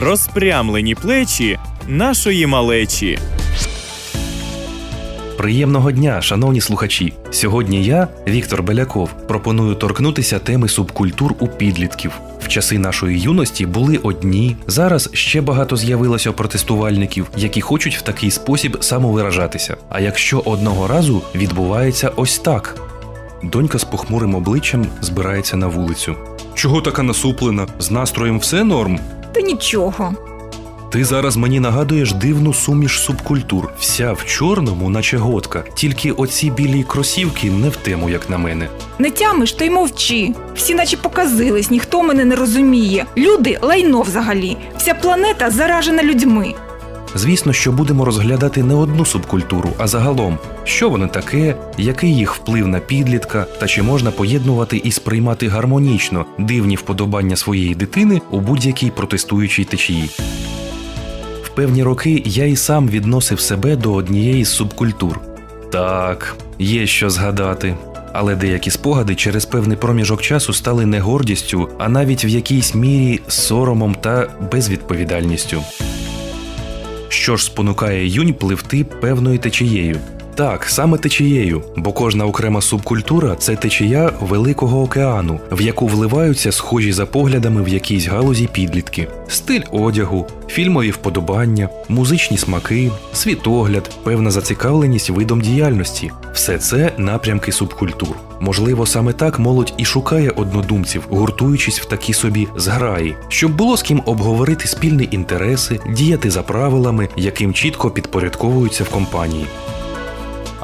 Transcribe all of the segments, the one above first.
розпрямлені плечі нашої малечі. Приємного дня, шановні слухачі. Сьогодні я, Віктор Беляков, пропоную торкнутися теми субкультур у підлітків. В часи нашої юності були одні, зараз ще багато з'явилося протестувальників, які хочуть в такий спосіб самовиражатися. А якщо одного разу відбувається ось так. Донька з похмурим обличчям збирається на вулицю. Чого така насуплена? З настроєм все норм? Та нічого. Ти зараз мені нагадуєш дивну суміш субкультур, вся в чорному, наче готка, тільки оці білі кросівки не в тему, як на мене. Не тямиш, то й мовчи. Всі наче показились, ніхто мене не розуміє. Люди лайно взагалі. Вся планета заражена людьми. Звісно, що будемо розглядати не одну субкультуру, а загалом, що воно таке, який їх вплив на підлітка, та чи можна поєднувати і сприймати гармонічно дивні вподобання своєї дитини у будь-якій протестуючій течії. В певні роки я і сам відносив себе до однієї з субкультур. Так, є що згадати. Але деякі спогади через певний проміжок часу стали не гордістю, а навіть в якійсь мірі соромом та безвідповідальністю. Що ж спонукає юнь пливти певною течією? Так, саме течією, бо кожна окрема субкультура це течія великого океану, в яку вливаються схожі за поглядами в якійсь галузі підлітки, стиль одягу, фільмові вподобання, музичні смаки, світогляд, певна зацікавленість видом діяльності все це напрямки субкультур. Можливо, саме так молодь і шукає однодумців, гуртуючись в такі собі зграї, щоб було з ким обговорити спільні інтереси, діяти за правилами, яким чітко підпорядковуються в компанії.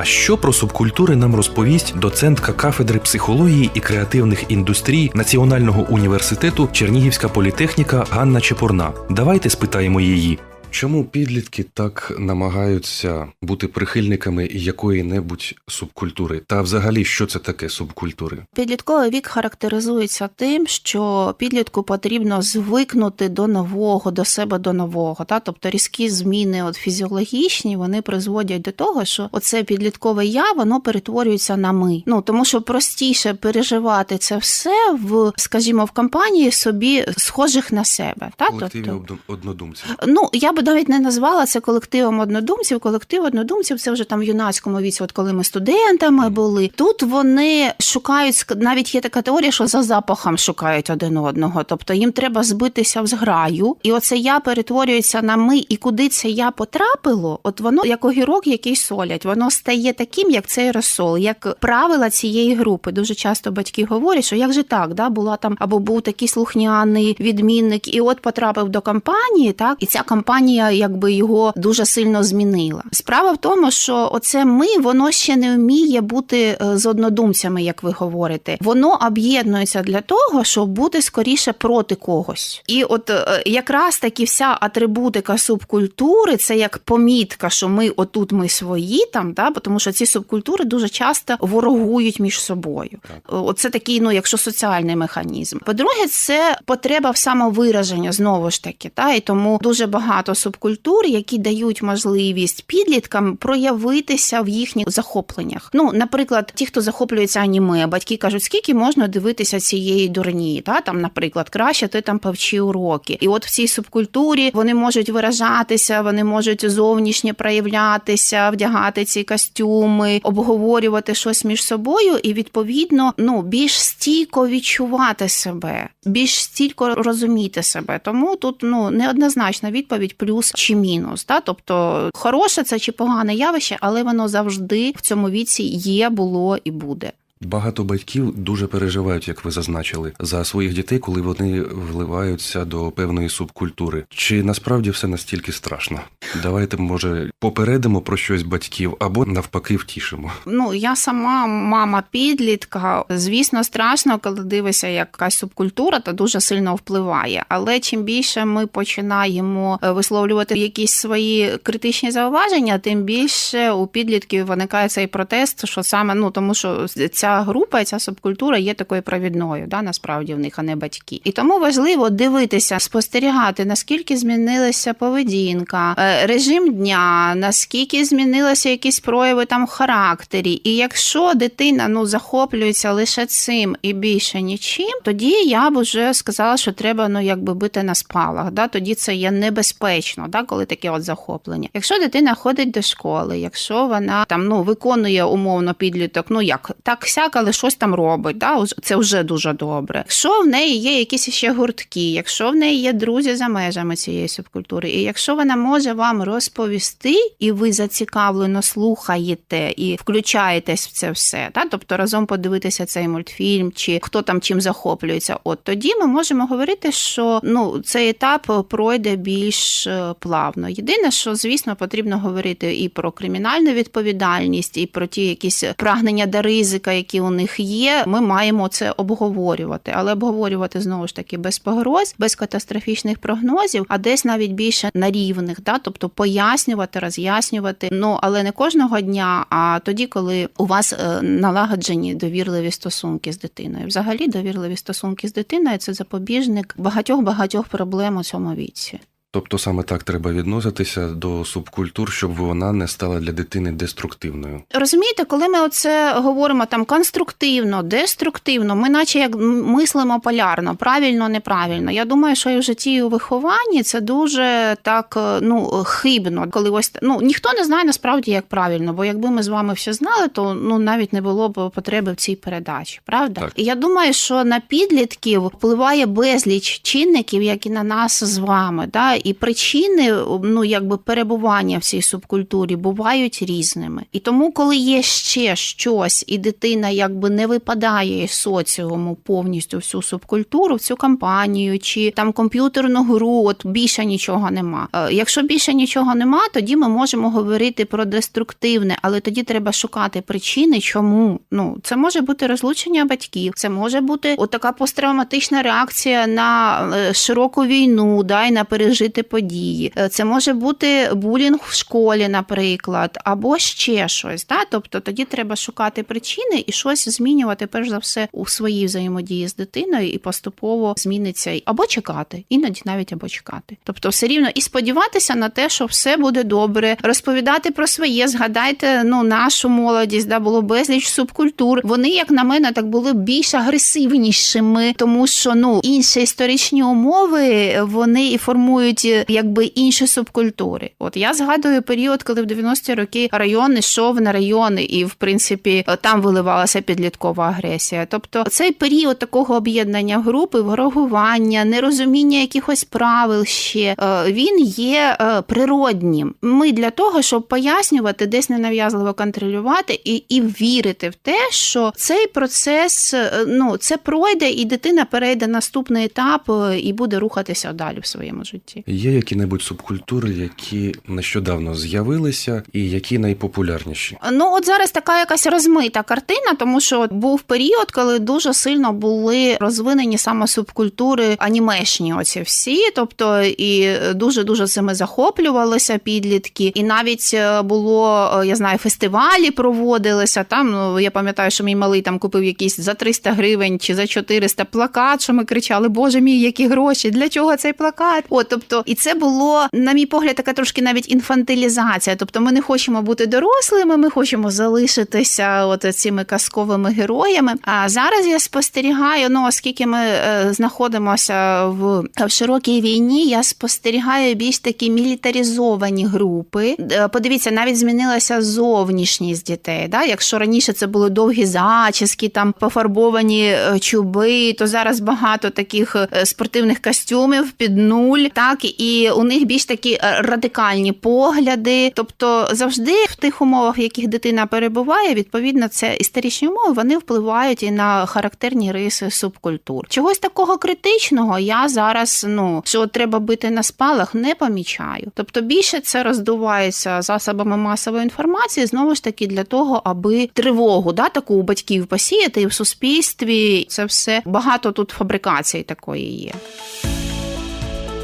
А що про субкультури нам розповість доцентка кафедри психології і креативних індустрій Національного університету Чернігівська політехніка Ганна Чепурна? Давайте спитаємо її. Чому підлітки так намагаються бути прихильниками якої-небудь субкультури? Та взагалі, що це таке субкультури? Підлітковий вік характеризується тим, що підлітку потрібно звикнути до нового, до себе до нового. Та? Тобто різкі зміни от фізіологічні вони призводять до того, що оце підліткове я воно перетворюється на ми. Ну тому що простіше переживати це все в, скажімо, в компанії собі схожих на себе. Та? Тобто, однодумців. Ну, я би навіть не назвала це колективом однодумців. Колектив однодумців це вже там в юнацькому віці, от коли ми студентами були. Тут вони шукають навіть є така теорія, що за запахом шукають один одного. Тобто їм треба збитися в зграю, і оце я перетворюється на ми, і куди це я потрапило, от воно як огірок, який солять, воно стає таким, як цей розсол, як правила цієї групи. Дуже часто батьки говорять, що як же так, да, була там або був такий слухняний відмінник, і от потрапив до компанії, так і ця компанія якби його дуже сильно змінила. Справа в тому, що оце ми воно ще не вміє бути е, з однодумцями, як ви говорите. Воно об'єднується для того, щоб бути скоріше проти когось. І от е, якраз таки вся атрибутика субкультури це як помітка, що ми отут ми свої там, да, тому що ці субкультури дуже часто ворогують між собою. Оце такий, ну якщо соціальний механізм. По-друге, це потреба в самовираженні знову ж таки, та і тому дуже багато субкультур, які дають можливість підліткам проявитися в їхніх захопленнях. Ну, наприклад, ті, хто захоплюється аніме, батьки кажуть, скільки можна дивитися цієї дурні, та там, наприклад, краще ти там повчи уроки. І от в цій субкультурі вони можуть виражатися, вони можуть зовнішньо проявлятися, вдягати ці костюми, обговорювати щось між собою, і відповідно ну більш стійко відчувати себе, більш стійко розуміти себе. Тому тут ну неоднозначна відповідь плюс чи мінус. Та? Тобто хороше це чи погане явище, але воно завжди в цьому віці є, було і буде. Багато батьків дуже переживають, як ви зазначили, за своїх дітей, коли вони вливаються до певної субкультури. Чи насправді все настільки страшно? Давайте, може, попередимо про щось батьків або навпаки втішимо. Ну я сама мама підлітка. Звісно, страшно, коли дивишся, якась субкультура, то дуже сильно впливає. Але чим більше ми починаємо е, висловлювати якісь свої критичні зауваження, тим більше у підлітків виникає цей протест, що саме ну тому, що ця група, ця субкультура є такою провідною, да, насправді в них, а не батьки. І тому важливо дивитися, спостерігати, наскільки змінилася поведінка, е, режим дня, наскільки змінилися якісь прояви там в характері. І якщо дитина ну захоплюється лише цим і більше нічим, тоді я б уже сказала, що треба ну якби бити на спалах. Да? Тоді це є небезпечно, да? коли таке от захоплення. Якщо дитина ходить до школи, якщо вона там ну виконує умовно підліток, ну як так сяк, але щось там робить, да? це вже дуже добре. Якщо в неї є якісь ще гуртки, якщо в неї є друзі за межами цієї субкультури, і якщо вона може вам розповісти, і ви зацікавлено слухаєте і включаєтесь в це все, да? тобто разом подивитися цей мультфільм, чи хто там чим захоплюється, от тоді ми можемо говорити, що ну цей етап пройде більш е, плавно. Єдине, що звісно потрібно говорити і про кримінальну відповідальність, і про ті якісь прагнення до ризика, які у них є. Ми маємо це обговорювати, але обговорювати знову ж таки без погроз, без катастрофічних прогнозів, а десь навіть більше на рівних, да, тобто пояснювати, роз'яснювати. Ну але не кожного дня, а тоді, коли у вас е, налагоджені довірливі стосунки з дитиною. Взагалі, довірливі стосунки з дитиною це запобіжник багатьох багатьох проблем у цьому віці. Тобто саме так треба відноситися до субкультур, щоб вона не стала для дитини деструктивною. Розумієте, коли ми оце говоримо там конструктивно, деструктивно, ми наче як мислимо полярно, правильно, неправильно. Я думаю, що і в житті і у вихованні це дуже так е, ну хибно. Коли ось ну ніхто не знає насправді як правильно, бо якби ми з вами все знали, то ну навіть не було б потреби в цій передачі. Правда? Так. І я думаю, що на підлітків впливає безліч чинників, як і на нас з вами. Да? І причини ну якби перебування в цій субкультурі бувають різними. І тому, коли є ще щось, і дитина якби не випадає із соціуму повністю всю субкультуру, в цю кампанію чи там комп'ютерну гру, от більше нічого нема. Е, Якщо більше нічого нема, тоді ми можемо говорити про деструктивне, але тоді треба шукати причини, чому. Ну це може бути розлучення батьків, це може бути отака посттравматична реакція на е, широку війну, да, і на пережити події. Е, Це може бути булінг в школі, наприклад, або ще щось. Да? Тобто тоді треба шукати причини і щось змінювати, перш за все, у своїй взаємодії з дитиною, і поступово зміниться або чекати, іноді навіть або чекати. Тобто, все рівно і сподіватися на те, що все буде добре, розповідати про своє. Згадайте, ну нашу молодість, да було безліч субкультур. Вони, як на мене, так були більш агресивнішими, тому що ну інші історичні умови вони і формують е, якби інші субкультури. От я згадую період, коли в 90-ті роки район йшов на райони, і в принципі там виливалася підліткова агресія. Тобто цей період такого об'єднання групи, ворогування, нерозуміння якихось правил ще е, він є е, природнім. Ми для того, щоб пояснювати, десь ненав'язливо контролювати і, і вірити в те, що цей процес е, ну це пройде, і дитина перейде наступний етап е, і буде рухатися далі в своєму житті. Є які-небудь субкультури, які нещодавно з'явилися, і які найпопулярніші? Ну, от зараз така якась розмита картина, тому що був період, коли дуже сильно були розвинені саме субкультури анімешні. Оці всі, тобто і дуже дуже цими захоплювалися підлітки, і навіть е, було, е, я знаю, фестивалі проводилися. Там ну я пам'ятаю, що мій малий там купив якийсь за 300 гривень чи за 400 плакат, що ми кричали: Боже мій, які гроші! Для чого цей плакат? От, тобто, і це було, на мій погляд, така трошки навіть інфантилізація. Тобто, ми не хочемо бути дорослими, ми хочемо залишитися от цими казковими героями. А зараз я спостерігаю, ну оскільки ми е, знаходимося в, в широкій війні, я спостерігаю більш такі мілітаризовані групи. Е, Подивіться, навіть змінилася зовнішність дітей. Да? Якщо раніше це були довгі зачіски, там пофарбовані е, чуби, то зараз багато таких е, спортивних костюмів під нуль, так і у них більш такі е, радикальні погляди. Тобто завжди в тих умовах, в яких дитина перебуває, відповідно, це історичні умови, вони впливають і на характерні риси субкультур. Чогось такого критичного я зараз, ну що треба бити на спалах, не помічаю. Тобто більше це роздувається засобами масової інформації, знову ж таки, для того, аби тривогу да, таку у батьків посіяти і в суспільстві. Це все багато тут фабрикацій такої є.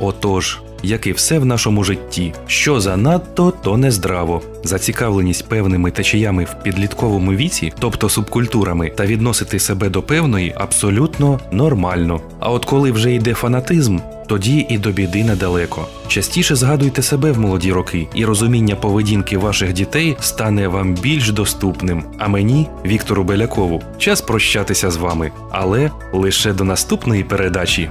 Отож, як і все в нашому житті, що занадто, то нездраво. Зацікавленість певними течіями в підлітковому віці, тобто субкультурами, та відносити себе до певної абсолютно нормально. А от коли вже йде фанатизм, тоді і до біди недалеко. Частіше згадуйте себе в молоді роки, і розуміння поведінки ваших дітей стане вам більш доступним. А мені, Віктору Белякову, час прощатися з вами, але лише до наступної передачі.